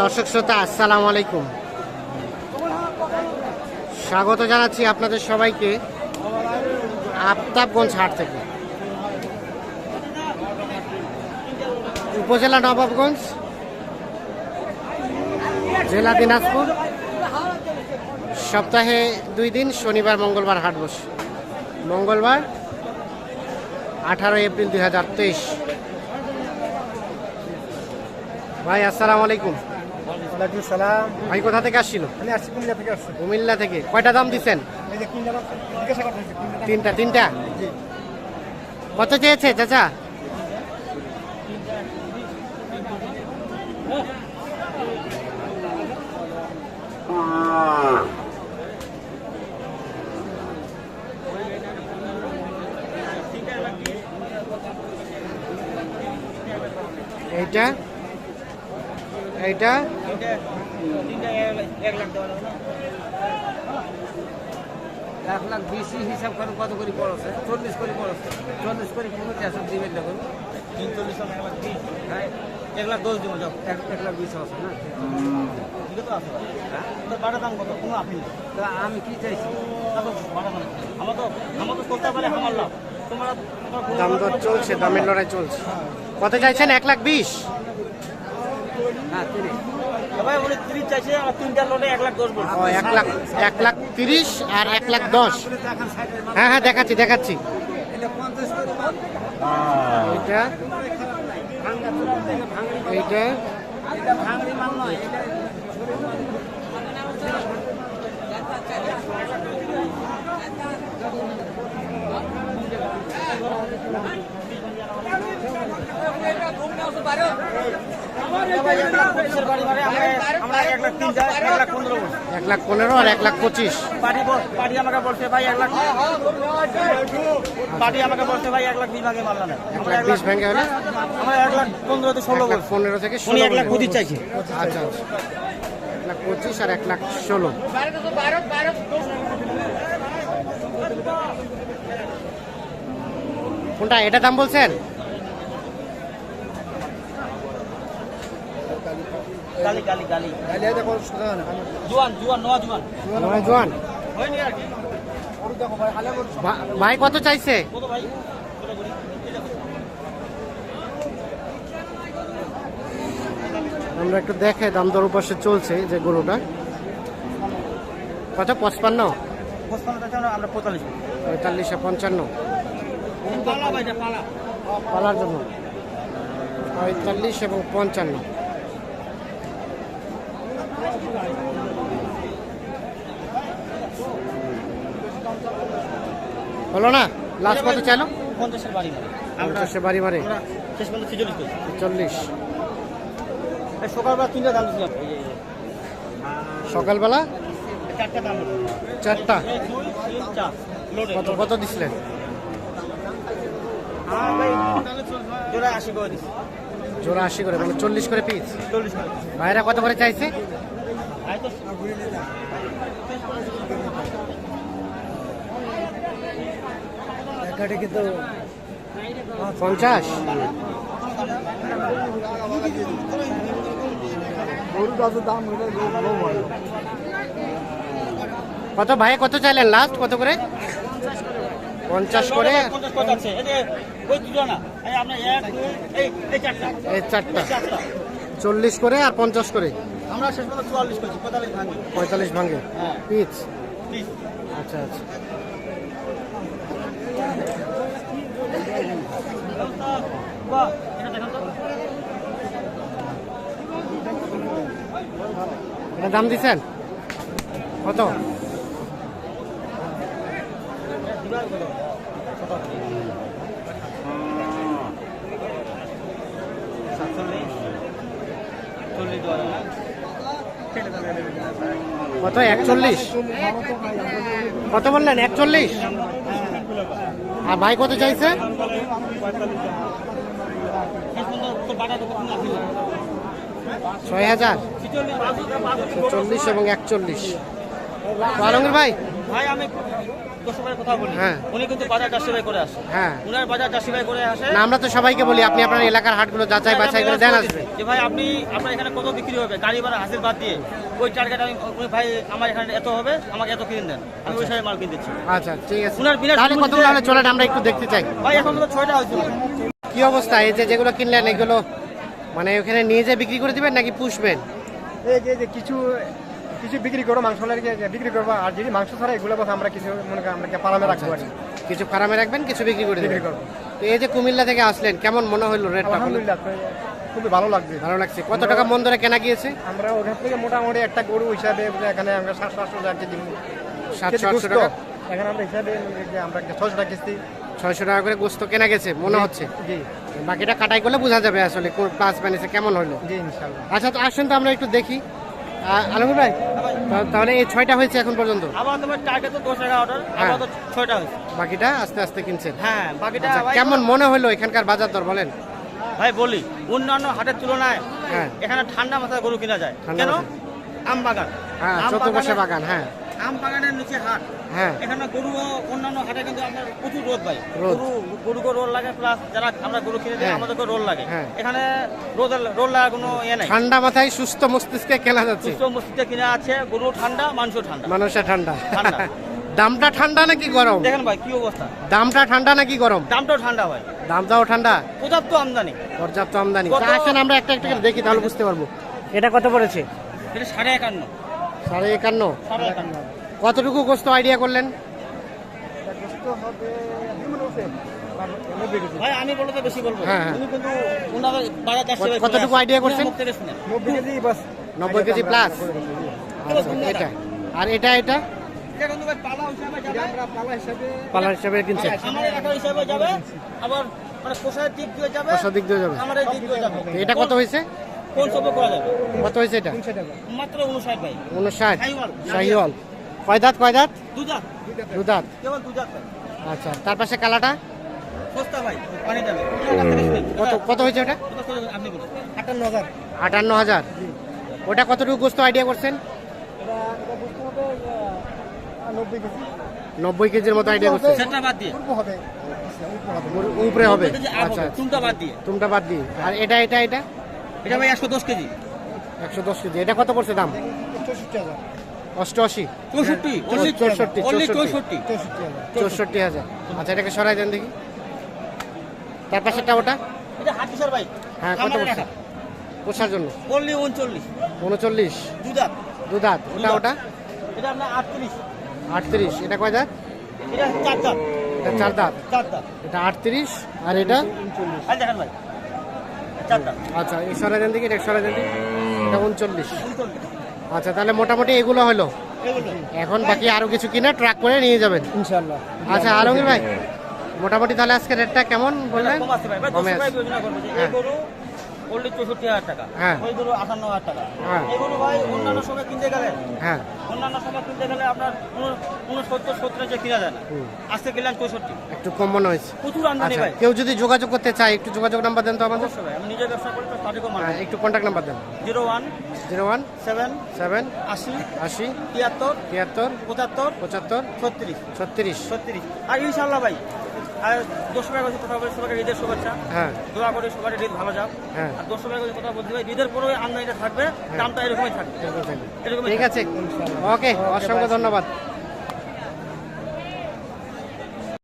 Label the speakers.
Speaker 1: দর্শক শ্রোতা, আসসালামু আলাইকুম। স্বাগত জানাচ্ছি আপনাদের সবাইকে আফতাবগঞ্জ হাট থেকে। উপজেলা নবাবগঞ্জ, জেলা দিনাজপুর। সপ্তাহে দুই দিন, শনিবার, মঙ্গলবার হাট বসে। মঙ্গলবার আঠারো এপ্রিল দুই হাজার তেইশ। ভাই আসসালামু আলাইকুম।
Speaker 2: ওয়ালাইকুম সালাম।
Speaker 1: ভাই কোথা থেকে আসছিল?
Speaker 2: আমি আসছি কুমিল্লা থেকে আসছি।
Speaker 1: কুমিল্লা থেকে। কয়টা দাম দিচ্ছেন? তিনটা তিনটা? কত চেয়েছে চাচা? এইটা? এইটা।
Speaker 3: এক লাখ বেশি হিসাব করেন কত করে পড়ছে? চল্লিশ করে পড়ছে। চল্লিশ করে পঞ্চাশ দিবেন দেখুন তিনচল্লিশ এক লাখ হ্যাঁ, এক লাখ দশ দিব এক লাখ বিশ আছে না? ঠিক তো আছে দাম কত? আপনি তো আমি কি চাইছি? আমার তো আমার তো আমার লাভ। তোমরা
Speaker 1: দাম দর চলছে দামের লড়াই চলছে। কত চাইছেন? এক লাখ বিশ
Speaker 3: হ্যাঁ তিরিশ ভাই উনি তিরিশ চাইছে আর তিনটা লোটে এক লাখ দশ বলছে।
Speaker 1: এক লাখ এক লাখ তিরিশ আর এক লাখ দশ। হ্যাঁ হ্যাঁ দেখাচ্ছি দেখাচ্ছি।
Speaker 3: এটা মাল।
Speaker 1: এইটা।
Speaker 3: এক লাখ পনেরো
Speaker 1: পনেরো আর এক লাখ পঁচিশ
Speaker 3: পার্টি আমাকে বলছে ভাই এক লাখ। পার্টি আমাকে বলছে ভাই এক লাখ বিশ ভাগে মারলাম
Speaker 1: এক লাখ ভেঙে হলে?
Speaker 3: আমরা এক লাখ ষোলো
Speaker 1: এক লাখ
Speaker 3: বলছি।
Speaker 1: পনেরো থেকে ষোলো
Speaker 3: এক লাখ। পঁচিশ চাইছে।
Speaker 1: আচ্ছা আচ্ছা। এক লাখ পঁচিশ আর এক লাখ ষোলো। কোনটা এটা দাম বলছেন?
Speaker 3: গালি গালি গালি।
Speaker 2: গালি দেখো সোজা না।
Speaker 3: জুয়ান জুয়ান নোয়া জুয়ান।
Speaker 1: নয় জোয়ান।
Speaker 3: হয়নি আর কি?
Speaker 2: ওর দেখো ভাই হালে
Speaker 1: ভাই কত চাইছে?
Speaker 3: কত ভাই?
Speaker 1: আমরা একটু দেখে দাম দর পাশে চলছে যে গরুটা। কত? পঁচপান্ন?
Speaker 3: পঁয়তাল্লিশ।
Speaker 1: পঞ্চান্ন। পালার জন্য। পঁয়তাল্লিশ এবং পঞ্চান্ন। হলো না? লাস্ট কত চাইলো?
Speaker 3: পঞ্চাশের বাড়ি মারে। আমরা
Speaker 1: বাড়ি মারে।
Speaker 3: শেষ পর্যন্ত ছিচল্লিশ
Speaker 1: চল্লিশ
Speaker 3: সকালবেলা তিনটা দাম দিয়েছিলাম।
Speaker 1: সকালবেলা?
Speaker 3: চারটা দাম
Speaker 1: কত কত দিছিলেন?
Speaker 3: জোড়া আশি করে
Speaker 1: মানে চল্লিশ করে পিস ভাইরা কত করে চাইছে?
Speaker 2: একাটে কিন্তু
Speaker 1: পঞ্চাশ। কত ভাই কত চাইলেন লাস্ট কত করে? পঞ্চাশ করে।
Speaker 3: এই চারটা।
Speaker 1: চল্লিশ করে আর পঞ্চাশ করে।
Speaker 3: আমরা শেষ পর্যন্ত চুয়াল্লিশ করছি পঁয়তাল্লিশ ভাঙে।
Speaker 1: পঁয়তাল্লিশ ভাঙে?
Speaker 3: হ্যাঁ।
Speaker 1: পিস আচ্ছা আচ্ছা।
Speaker 3: এটা
Speaker 1: দাম দিচ্ছেন? কত
Speaker 3: দিবার কত সাতচল্লিশ চল্লিশ দেওয়া যাবে না
Speaker 1: কত, একচল্লিশ? কত বললেন, একচল্লিশ? আর ভাই কত চাইছে? ছয় হাজার। চল্লিশ এবং একচল্লিশ। ভাই?
Speaker 3: ভাই আমি দশ কথা বলি।
Speaker 1: হ্যাঁ।
Speaker 3: উনি কিন্তু বাজার করে আসে।
Speaker 1: হ্যাঁ।
Speaker 3: উনার বাজার করে আসে।
Speaker 1: না আমরা তো সবাইকে বলি আপনি আপনার এলাকার হাটগুলো যাচাই বাছাই করে দেন আসবে।
Speaker 3: যে ভাই আপনি আপনার এখানে কত বিক্রি হবে? গাড়ি ভাড়া বাদ দিয়ে। ওই টার্গেট আমি উনি ভাই আমার এখানে এত হবে আমাকে এত কিনে দেন। আমি ওই মাল কিনে দিচ্ছি
Speaker 1: আচ্ছা ঠিক আছে।
Speaker 3: উনার বিনা
Speaker 1: তাহলে কতগুলো হলে চলেন আমরা একটু দেখতে চাই।
Speaker 3: ভাই এখন তো ছয়টা হয়েছে।
Speaker 1: কি অবস্থা? এই যে যেগুলো কিনলেন এগুলো মানে ওখানে নিয়ে যেয়ে বিক্রি করে দিবেন নাকি পুষবেন?
Speaker 2: এই যে যে কিছু কিছু বিক্রি করো মাংস বিক্রি করব আর যদি মাংস ছাড়া এগুলো কথা আমরা কিছু মনে করি আমরা পালামে রাখতে পারি
Speaker 1: কিছু ফার্মে রাখবেন কিছু বিক্রি করে
Speaker 2: বিক্রি করব।
Speaker 1: তো এই যে কুমিল্লা থেকে আসলেন কেমন মনে হলো রেটটা
Speaker 2: আলহামদুলিল্লাহ খুবই ভালো লাগছে।
Speaker 1: ভালো লাগছে। কত টাকা মন ধরে কেনা গিয়েছে?
Speaker 2: আমরা ওখান থেকে মোটামুটি একটা গরু হিসাবে এখানে আমরা সাতশো আটশো টাকা কেজি
Speaker 1: সাতশো আটশো টাকা?
Speaker 2: এখানে আমরা হিসাবে আমরা ছশো টাকা কিস্তি
Speaker 1: ছয়শো টাকা করে গোস্ত কেনা গেছে মনে হচ্ছে?
Speaker 2: জি।
Speaker 1: বাকিটা কাটাই করলে বোঝা যাবে আসলে মাইনাসে কেমন হলো? আচ্ছা তো আসেন তো আমরা একটু দেখি। আলমগীর ভাই তাহলে এই ছয়টা হয়েছে এখন পর্যন্ত?
Speaker 3: আমার তোমার টার্গেট তো দশ টাকা অর্ডার। আমার তো ছয়টা হয়েছে।
Speaker 1: বাকিটা আস্তে আস্তে কিনছেন?
Speaker 3: হ্যাঁ বাকিটা
Speaker 1: আচ্ছা, কেমন মনে হলো এখানকার বাজার দর বলেন?
Speaker 3: ভাই বলি অন্যান্য হাটের তুলনায়
Speaker 1: হ্যাঁ।
Speaker 3: এখানে ঠান্ডা মাথায় গরু কিনা যায়। কেন। আম বাগান
Speaker 1: হ্যাঁ চতুর্পাশে
Speaker 3: বাগান
Speaker 1: হ্যাঁ।
Speaker 3: আম বাগানের নিচে হাট।
Speaker 1: হ্যাঁ।
Speaker 3: এখানে গরু ও অন্যান্য হাটে কিন্তু আপনার প্রচুর রোদ
Speaker 1: রোদ।
Speaker 3: গরু গরুকে রোল লাগে প্লাস যারা আমরা গরু কিনে দিই
Speaker 1: হ্যাঁ।
Speaker 3: আমাদেরকে রোল লাগে।
Speaker 1: হ্যাঁ।
Speaker 3: এখানে রোদ রোল লাগা কোনো ইয়ে নাই।
Speaker 1: ঠান্ডা মাথায় সুস্থ মস্তিষ্কে কেনা যাচ্ছে।
Speaker 3: সুস্থ মসজিদে কিনে আছে গরু ঠান্ডা মাংস ঠান্ডা।
Speaker 1: মানুষের ঠান্ডা।
Speaker 3: ঠান্ডা।
Speaker 1: দামটা ঠান্ডা নাকি গরম?
Speaker 3: দেখেন ভাই কি অবস্থা।
Speaker 1: দামটা ঠান্ডা নাকি গরম?
Speaker 3: দামটাও ঠান্ডা ভাই।
Speaker 1: দামটাও ঠান্ডা?
Speaker 3: পর্যাপ্ত আমদানি।
Speaker 1: পর্যাপ্ত আমদানি। আসেন আমরা একটা একটা করে দেখি তাহলে বুঝতে পারব। এটা কত পড়েছে?
Speaker 3: এটা সাড়ে একান্ন।
Speaker 1: সাড়ে একান্ন?
Speaker 3: সাড়ে একান্ন।
Speaker 1: কতটুকু গোস্ত আইডিয়া করলেন? হ্যাঁ, হ্যাঁ। কতটুকু idea করছেন?
Speaker 2: নব্বই কেজি বাস।
Speaker 1: নব্বই কেজি প্লাস আচ্ছা,
Speaker 3: তুমি
Speaker 1: এটা। আর এটা এটা?
Speaker 3: পালা হিসাবে যাবে।
Speaker 2: আমরা পালা হিসাবে
Speaker 1: পালার হিসাবে কিনছেন
Speaker 3: হিসাবে যাবে। আবার কোষার দিক দিয়ে যাবে।
Speaker 1: কত দিয়ে যাবে।
Speaker 3: আমার এই দিক দিয়ে যাবে।
Speaker 1: তো এটা কত হয়েছে?
Speaker 3: কোন সবে করা যাবে?
Speaker 1: কত হয়েছে এটা?
Speaker 2: তিনশো টাকা।
Speaker 3: মাত্র উনষাট ভাই।
Speaker 1: উনষাট
Speaker 3: শাহিওয়াল।
Speaker 1: কয় দাঁত কয় দাঁত? দু দাঁত। আচ্ছা তার পাশে কালাটা? কত কত হয়েছে ওটা?
Speaker 2: আটান্ন হাজার।
Speaker 1: আটান্ন হাজার। ওটা কতটুকু গোস্ত আইডিয়া করছেন?
Speaker 2: নব্বই
Speaker 1: কেজির মতো আইডিয়া করছেন।
Speaker 3: দিয়ে।
Speaker 1: উপরে হবে। আচ্ছা
Speaker 3: হবে, চুনটা বাদ দিয়ে।
Speaker 1: তুমটা বাদ দিই আর এটা এটা এটা?
Speaker 3: এটা ভাই একশো দশ কেজি।
Speaker 1: একশো দশ কেজি। এটা কত পড়ছে দাম?
Speaker 2: চৌষট্টি হাজার।
Speaker 1: অষ্টআশি।
Speaker 3: চৌষট্টি?
Speaker 1: চৌষট্টি, চৌষট্টি।
Speaker 3: চৌষট্টি।
Speaker 2: চৌষট্টি। হাজার।
Speaker 1: আচ্ছা এটাকে সরাই দেন দেখি। তার পাশেরটা ওটা? হ্যাঁ কত
Speaker 3: খামারে
Speaker 1: পোষার জন্য?
Speaker 3: উনচল্লিশ।
Speaker 1: উনচল্লিশ।
Speaker 3: দুজাত
Speaker 1: দু দাঁত ওটা? ওটা
Speaker 3: আটত্রিশ।
Speaker 1: এটা কয় দাঁত?
Speaker 3: এটা চার দাঁত।
Speaker 1: এটা আটত্রিশ। আর এটা? আচ্ছা এই সরাই দেন দেখি এটা সরাই দেন দেখি। এটা উনচল্লিশ।
Speaker 3: উনচল্লিশ।
Speaker 1: আচ্ছা তাহলে মোটামুটি এগুলো হলো। এখন বাকি আরও কিছু কিনে ট্রাক করে নিয়ে যাবেন? আচ্ছা আলমগীর ভাই মোটামুটি তাহলে আজকে রেটটা কেমন বললেন?
Speaker 3: কমে আছে অনলি চৌষট্টি হাজার টাকা।
Speaker 1: হ্যাঁ।
Speaker 3: ওই গরু আটান্ন হাজার টাকা।
Speaker 1: হ্যাঁ।
Speaker 3: এই গরু ভাই অন্যান্য সময় কিনতে গেলে
Speaker 1: হ্যাঁ।
Speaker 3: অন্যান্য সময় কিনতে গেলে আপনার উনসত্তর সত্তর যে কিনা যায় না। আজকে কিনলাম চৌষট্টি।
Speaker 1: একটু কম মনে হয়েছে।
Speaker 3: প্রচুর আমদানি
Speaker 1: আচ্ছা
Speaker 3: ভাই।
Speaker 1: কেউ যদি যোগাযোগ করতে চায় একটু যোগাযোগ নাম্বার দেন তো আমাদের।
Speaker 3: আমি নিজে ব্যবসা করি তো মানে
Speaker 1: হ্যাঁ, একটু কন্ট্যাক্ট নাম্বার দেন।
Speaker 3: Zero one
Speaker 1: zero one
Speaker 3: seven
Speaker 1: seven
Speaker 3: আশি
Speaker 1: আশি
Speaker 3: তিয়াত্তর
Speaker 1: তিয়াত্তর
Speaker 3: পঁচাত্তর
Speaker 1: পঁচাত্তর
Speaker 3: ছত্রিশ
Speaker 1: ছত্রিশ।
Speaker 3: ছত্রিশ। আর ইনশাল্লাহ ভাই আর কথা বলে সবাইকে ঈদের শুভেচ্ছা।
Speaker 1: হ্যাঁ।
Speaker 3: দোয়া করি সবার ঈদ ভালো যাও
Speaker 1: হ্যাঁ।
Speaker 3: আর দশ টাকা কথা বলতে ভাই ঈদের পরে আমদানিটা থাকবে দামটা এরকমই
Speaker 1: থাকবে।
Speaker 3: এরকমই
Speaker 1: ঠিক আছে। ওকে অসংখ্য ধন্যবাদ।